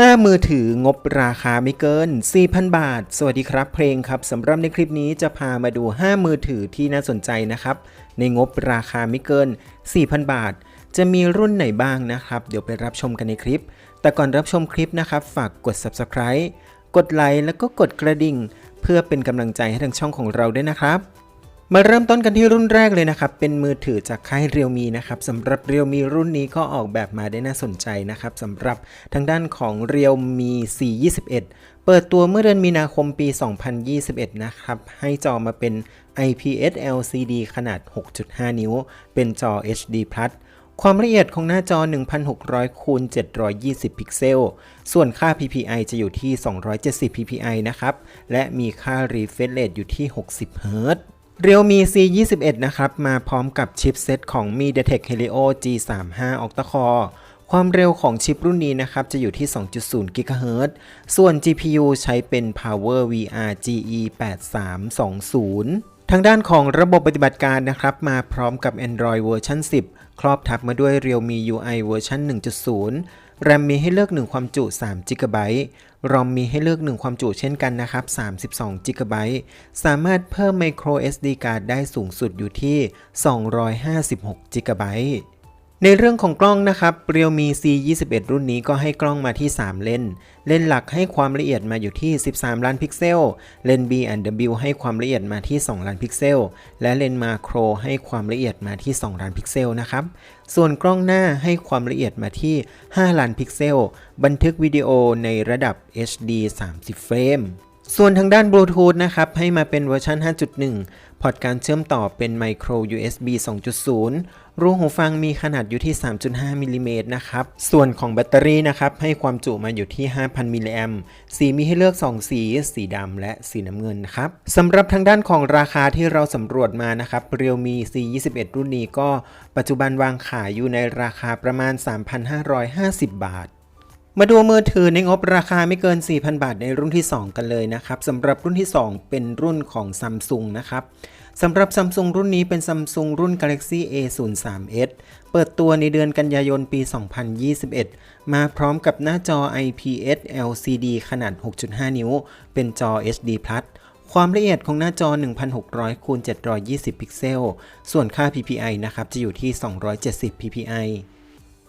5 มือถืองบราคาไม่เกิน 4,000 บาท สวัสดีครับเพลงครับสำหรับในคลิปนี้จะพามาดู 5 มือถือที่น่าสนใจนะครับ ในงบราคาไม่เกิน 4,000 บาท จะมีรุ่นไหนบ้างนะครับ เดี๋ยวไปรับชมกันในคลิป แต่ก่อนรับชมคลิปนะครับ ฝากกด subscribe กดไลค์แล้วก็กดกระดิ่ง เพื่อเป็นกำลังใจให้ทางช่องของเราด้วยนะครับ มาเริ่มต้นกันที่รุ่นแรกเลยนะครับ เป็นมือถือจากค่ายเรียวมีนะครับสำหรับเรียวมีรุ่นนี้ก็ออกแบบมาได้น่าสนใจนะครับสำหรับทางด้านของเรียวมี 421 เปิดตัวเมื่อเดือนมีนาคมปี 2021 นะครับ ให้จอมาเป็น IPS LCD ขนาด 6.5 นิ้ว เป็นจอ HD Plus ความละเอียดของหน้าจอ 1,600คูณ720 พิกเซล ส่วนค่า PPI จะอยู่ที่ 270 PPI นะครับ และมีค่า refresh rate อยู่ที่ 60 Hz Realme C21 นะครับ มาพร้อมกับชิปเซตของ MediaTek Helio G35 Octa-core ความเร็วของชิปรุ่นนี้นะครับ จะอยู่ที่ 2.0 GHz ส่วน GPU ใช้เป็น Power VR GE8320 ทางด้านของระบบปฏิบัติการนะครับ มาพร้อมกับ Android เวอร์ชัน10 ครอบทับมาด้วย Realme UI เวอร์ชัน1.0 แรมมีให้เลือก 1 ความจุ 3 GB รอมมีให้เลือก 1 ความจุเช่นกันนะครับ 32 GB สามารถเพิ่ม Micro SD card ได้สูงสุดอยู่ที่ 256 GB ในเรื่องของกล้องนะครับ Realme C21 รุ่นนี้ก็ให้กล้องมาที่ 3 เลนส์เลนส์หลักให้ความละเอียดมาอยู่ที่ 13 ล้านพิกเซล เลนส์ B&W ให้ความละเอียดมาที่ 2 ล้านพิกเซล และเลนส์มาโครให้ความละเอียดมาที่ 2 ล้านพิกเซลนะครับ ส่วนกล้องหน้าให้ความละเอียดมาที่ 5 ล้านพิกเซล บันทึกวิดีโอในระดับ HD 30 เฟรม ส่วนทางด้านบลูทูธนะครับ ให้มาเป็นเวอร์ชัน5.1 พอร์ตการเชื่อมต่อเป็น Micro USB 2.0 รูหูฟังมีขนาดอยู่ที่ 3.5 มิลลิเมตรนะครับ ส่วนของแบตเตอรี่นะครับ ให้ความจุมาอยู่ที่ 5,000 มิลลิแอมสีมีให้เลือก 2 สี สีดำและสีน้ำเงินนะครับสำหรับทางด้านของราคาที่เราสำรวจมานะครับ Realme C21 รุ่นนี้ก็ปัจจุบันวางขายอยู่ในราคาประมาณ 3,550 บาท มาดูมือถือในงบราคาไม่เกิน 4,000 บาทในรุ่นที่ 2 กันเลยนะครับสำหรับรุ่นที่ 2 เป็นรุ่นของ Samsung นะครับสำหรับ Samsung รุ่นนี้เป็น Samsung รุ่น Galaxy A03s เปิดตัวในเดือนกันยายนปี 2021 มาพร้อมกับหน้าจอ IPS LCD ขนาด 6.5 นิ้ว เป็นจอ HD ความละเอียดของหน้าจอ 1,600คูณ720 พิกเซล ส่วนค่า PPI นะครับจะอยู่ที่ 270 PPI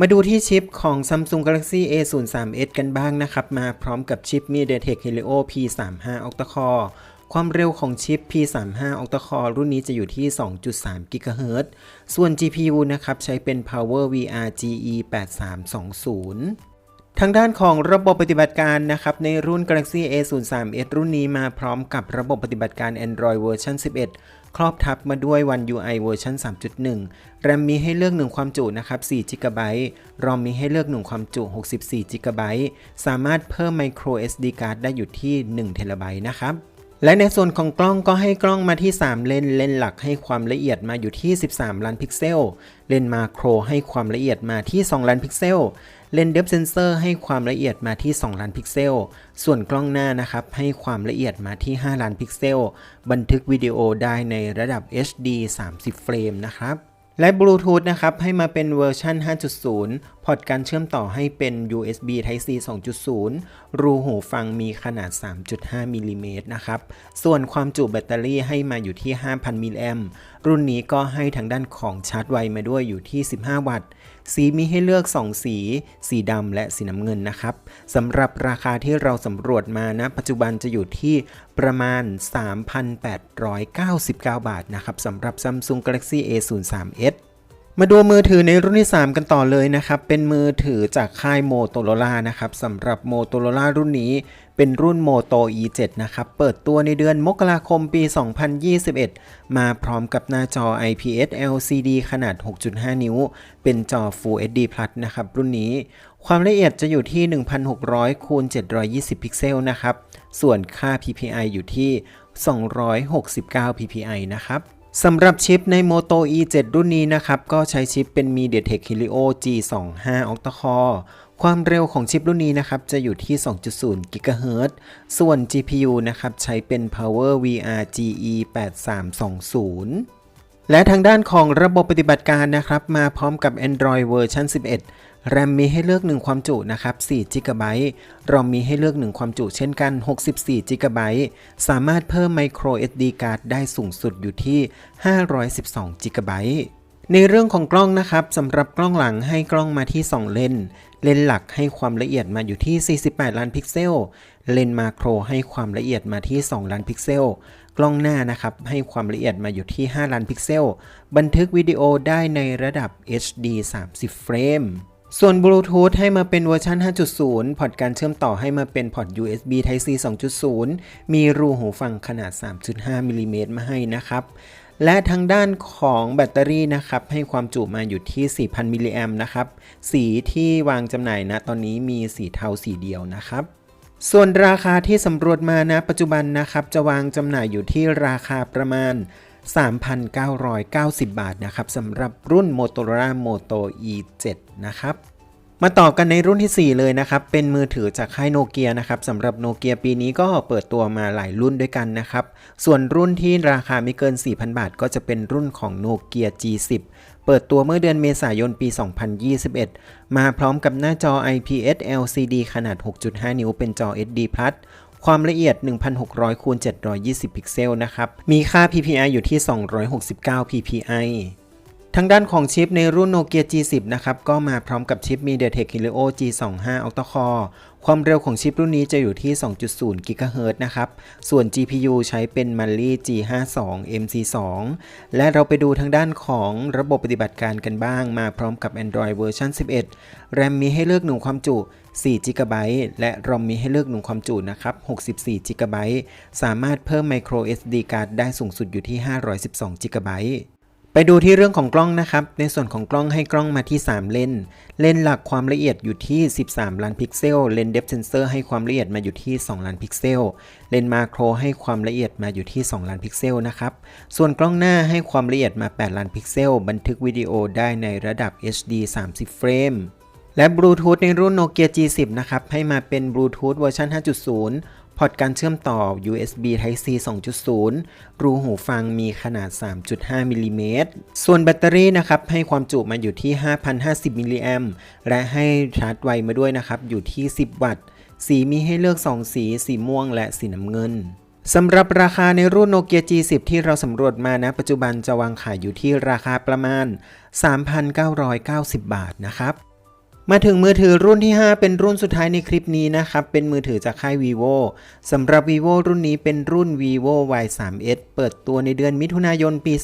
มาดูที่ชิปของ Samsung Galaxy A03s กันบ้างนะครับ มาพร้อมกับชิป MediaTek Helio P35 Octa-core ความเร็วของชิป P35 Octa-core รุ่นนี้จะอยู่ที่ 2.3 GHz ส่วน GPU นะครับ ใช้เป็น Power VR GE8320 ทางด้านของระบบปฏิบัติการนะครับในรุ่น Galaxy A03s รุ่นนี้มาพร้อมกับระบบปฏิบัติการ Android เวอร์ชัน11 ครอบทับมาด้วย One UI เวอร์ชัน3.1 RAM มีให้เลือก 1 ความจุนะครับ4 GB ROM มีให้เลือก 1 ความจุ 64 GB สามารถเพิ่ม Micro SD card ได้อยู่ที่1 TB นะครับและในส่วนของกล้องก็ให้กล้องมาที่ 3 เลนเลนหลักให้ความละเอียดมาอยู่ที่ 13 ล้านพิกเซล เลนมาโครให้ความละเอียดมาที่ 2 ล้านพิกเซล เลนเดฟเซนเซอร์ให้ความละเอียดมาที่ 2 ล้านพิกเซล ส่วนกล้องหน้านะครับให้ความละเอียดมาที่ 5 ล้านพิกเซล บันทึกวิดีโอได้ในระดับ HD 30 เฟรมนะครับและบลูทูธนะครับให้มาเป็นเวอร์ชัน5.0พอร์ตการเชื่อมต่อให้เป็น USB Type C 2.0 รูหูฟังมีขนาด 3.5 มิลลิเมตรนะครับ ส่วนความจุแบตเตอรี่ให้มาอยู่ที่ 5,000 มิลลิแอมรุ่นนี้ก็ให้ทางด้านของชาร์จไวมาด้วยอยู่ที่ 15 วัตต์ สีมีให้เลือก 2 สี สีดำและสีน้ำเงินนะครับสำหรับราคาที่เราสำรวจมานะ ปัจจุบันจะอยู่ที่ประมาณ 3,899 บาทนะครับสำหรับ Samsung Galaxy A03s มาดูมือถือในรุ่นที่ 3 กันต่อเลยนะครับ เป็นมือถือจากค่าย Motorola นะครับสำหรับ Motorola รุ่นนี้เป็นรุ่น Moto E7 นะครับ เปิดตัวในเดือนมกราคมปี 2021 มาพร้อมกับหน้าจอ IPS LCD ขนาด 6.5 นิ้ว เป็นจอ Full HD Plus นะครับรุ่นนี้ ความละเอียดจะอยู่ที่ 1,600คูณ720 พิกเซลนะครับ ส่วนค่า PPI อยู่ที่ 269 PPI นะครับ สำหรับชิปใน Moto E7 รุ่นนี้นะครับ ก็ใช้ชิปเป็น MediaTek Helio G25 Octa-core ความเร็วของชิปรุ่นนี้นะครับ จะอยู่ที่ 2.0 GHz ส่วน GPU นะครับ ใช้เป็น Power VR GE8320 และทางด้านของระบบปฏิบัติการนะครับ มาพร้อมกับ Android เวอร์ชัน11 แรมมีให้เลือก 1 ความจุนะครับ4 g b รอมมีให้เลือก 1 ความจุเช่นกัน 64 g b สามารถเพิ่ม micro SD card ได้สูงสุดอยู่ที่ 512 g b ในเรื่องของกล้องนะครับสำหรับกล้องหลังให้กล้องมาที่ 2 เลนส์เลนส์หลักให้ความละเอียดมาอยู่ที่ 48 ล้านพิกเซล เลนส์มาโครให้ความละเอียดมาที่ 2 ล้านพิกเซล กล้องหน้านะครับให้ความละเอียดมาอยู่ที่ 5 ล้านพิกเซล บันทึกวิดีโอได้ในระดับ HD 30 เฟรม ส่วนบลูทูธให้มาเป็นเวอร์ชัน 5.0 พอร์ตการเชื่อมต่อให้มาเป็นพอร์ต USB Type C 2.0 มีรูหูฟังขนาด 3.5มิลลิเมตรมาให้นะครับ และทางด้านของแบตเตอรี่นะครับ ให้ความจุมาอยู่ที่ 4,000 มิลลิแอมนะครับ สีที่วางจำหน่ายนะตอนนี้มีสีเทาสีเดียวนะครับส่วนราคาที่สำรวจมานะปัจจุบันนะครับ จะวางจำหน่ายอยู่ที่ราคาประมาณ 3,990 บาทนะครับสำหรับรุ่น Motorola Moto E7 นะครับมาต่อกันในรุ่นที่ 4 เลยนะครับ เป็นมือถือจากค่ายโนเกียนะครับสำหรับโนเกียปีนี้ก็เปิดตัวมาหลายรุ่นด้วยกันนะครับ ส่วนรุ่นที่ราคาไม่เกิน 4,000 บาท ก็จะเป็นรุ่นของโนเกีย G10 เปิดตัวเมื่อเดือนเมษายนปี 2021 มาพร้อมกับหน้าจอ IPS LCD ขนาด 6.5 นิ้วเป็นจอ SD Plus ความละเอียด 1,600คูณ720 พิกเซลนะครับ มีค่า PPI อยู่ที่ 269 PPI ทางด้านของชิปในรุ่น Nokia G10 นะครับก็มาพร้อมกับชิป MediaTek Helio G25 Octa Core ความเร็วของชิปรุ่นนี้จะอยู่ที่ 2.0 GHz นะครับ ส่วน GPU ใช้เป็น Mali G52 MC2 และเราไปดูทางด้านของระบบปฏิบัติการกันบ้าง มาพร้อมกับ Android เวอร์ชัน11 RAM มีให้เลือกหนึ่งความจุ 4 GB และ ROM มีให้เลือกหนึ่งความจุนะครับ 64 GB สามารถเพิ่ม Micro SD card ได้สูงสุดอยู่ที่ 512 GB ไปดูที่เรื่องของกล้องนะครับ ในส่วนของกล้องให้กล้องมาที่ 3 เลน เลนหลักความละเอียดอยู่ที่ 13 ล้านพิกเซล เลนเดฟเซนเซอร์ให้ความละเอียดมาอยู่ที่ 2 ล้านพิกเซล เลนมาโครให้ความละเอียดมาอยู่ที่ 2 ล้านพิกเซลนะครับ ส่วนกล้องหน้าให้ความละเอียดมา 8 ล้านพิกเซล บันทึกวิดีโอได้ในระดับ HD 30 เฟรมและบลูทูธในรุ่น Nokia G10 นะครับ ให้มาเป็นบลูทูธเวอร์ชัน5.0 พอร์ตการเชื่อมต่อ USB Type C 2.0 รูหูฟังมีขนาด 3.5 มิลลิเมตร ส่วนแบตเตอรี่นะครับ ให้ความจุมาอยู่ที่ 5,050 มิลลิแอมและให้ชาร์จไวมาด้วยนะครับ อยู่ที่ 10 วัตต์ สีมีให้เลือก 2 สี สีม่วงและสีน้ำเงินสำหรับราคาในรุ่น Nokia G10 ที่เราสำรวจมานะ ปัจจุบันจะวางขายอยู่ที่ราคาประมาณ 3,990 บาทนะครับ มาถึงมือถือรุ่นที่ 5 เป็นรุ่นสุดท้ายในคลิปนี้นะครับ เป็นมือถือจากค่าย vivo สำหรับ vivo รุ่นนี้เป็นรุ่น vivo y 3 s เปิดตัวในเดือนมิถุนายนปี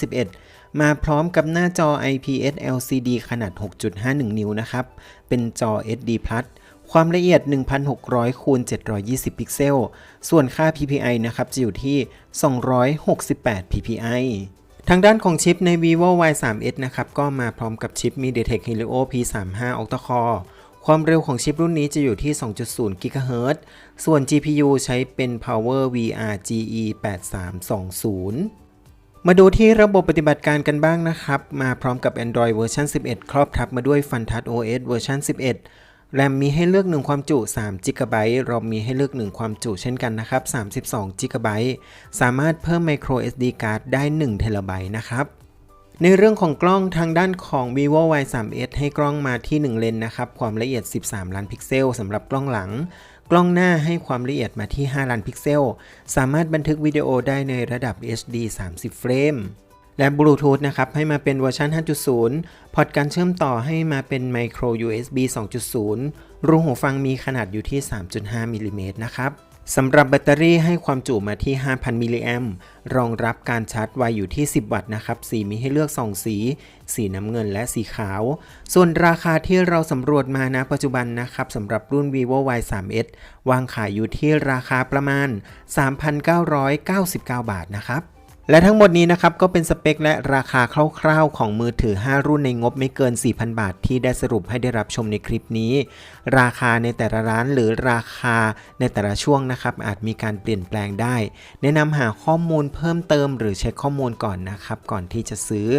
2021 มาพร้อมกับหน้าจอ IPS LCD ขนาด 6.51 นิ้วนะครับ เป็นจอ SD Plus ความละเอียด 1,600คูณ720 พิกเซล ส่วนค่า PPI นะครับ จะอยู่ที่ 268 PPI ทางด้านของชิปใน vivo y 3 s นะครับ ก็มาพร้อมกับชิป MediaTek Helio P35 Octa Core ความเร็วของชิปรุ่นนี้จะอยู่ที่ 2.0 GHz ส่วน GPU ใช้เป็น Power VR GE 8320 มาดูที่ระบบปฏิบัติการกันบ้างนะครับ มาพร้อมกับ Android เวอร์ชัน11 ครอบทับมาด้วย FunTouch OS เวอร์ชัน11 แรมมีให้เลือก 1 ความจุ3 g b รอมมีให้เลือก 1 ความจุเช่นกันนะครับ 32 g b สามารถเพิ่ม micro SD card ได้1 t b นะครับ ในเรื่องของกล้องทางด้านของ vivo y 3 s ให้กล้องมาที่ 1 เลนนะครับ ความละเอียด 13 ล้านพิกเซลสำหรับกล้องหลัง กล้องหน้าให้ความละเอียดมาที่ 5 ล้านพิกเซล สามารถบันทึกวิดีโอได้ในระดับ HD 30 เฟรม และบลูทูธนะครับ ให้มาเป็นเวอร์ชัน5.0 พอร์ตการเชื่อมต่อให้มาเป็น Micro USB 2.0 รูหูฟังมีขนาดอยู่ที่ 3.5มิลลิเมตรนะครับสำหรับแบตเตอรี่ให้ความจุมาที่ 5,000 มิลลิแอมรองรับการชาร์จไวอยู่ที่ 10 วัตต์นะครับ สีมีให้เลือก 2 สี สีน้ำเงินและสีขาว ส่วนราคาที่เราสำรวจมานะปัจจุบันนะครับสำหรับรุ่น vivo y 3 s วางขายอยู่ที่ราคาประมาณ 3,999 บาทนะครับ และทั้งหมดนี้นะครับก็เป็นสเปคและราคาคร่าวๆ ของมือถือ 5 รุ่นในงบไม่เกิน 4,000 บาท ที่ได้สรุปให้ได้รับชมในคลิปนี้ ราคาในแต่ละร้านหรือราคาในแต่ละช่วงนะครับ อาจมีการเปลี่ยนแปลงได้ แนะนำหาข้อมูลเพิ่มเติมหรือเช็คข้อมูลก่อนนะครับ ก่อนที่จะซื้อ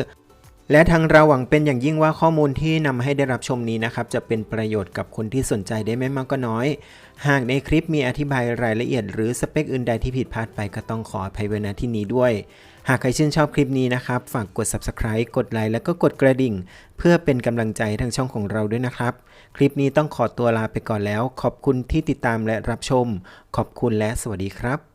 และทางเราหวังเป็นอย่างยิ่งว่าข้อมูลที่นำให้ได้รับชมนี้นะครับ จะเป็นประโยชน์กับคนที่สนใจได้ไม่มากก็น้อยหากในคลิปมีอธิบายรายละเอียดหรือสเปคอื่นใดที่ผิดพลาดไปก็ต้องขออภัยไว้ณที่นี้ด้วย หากใครชื่นชอบคลิปนี้นะครับ ฝากกด subscribe กดไลค์แล้วก็กดกระดิ่ง เพื่อเป็นกำลังใจทางช่องของเราด้วยนะครับ คลิปนี้ต้องขอตัวลาไปก่อนแล้ว ขอบคุณที่ติดตามและรับชม ขอบคุณและสวัสดีครับ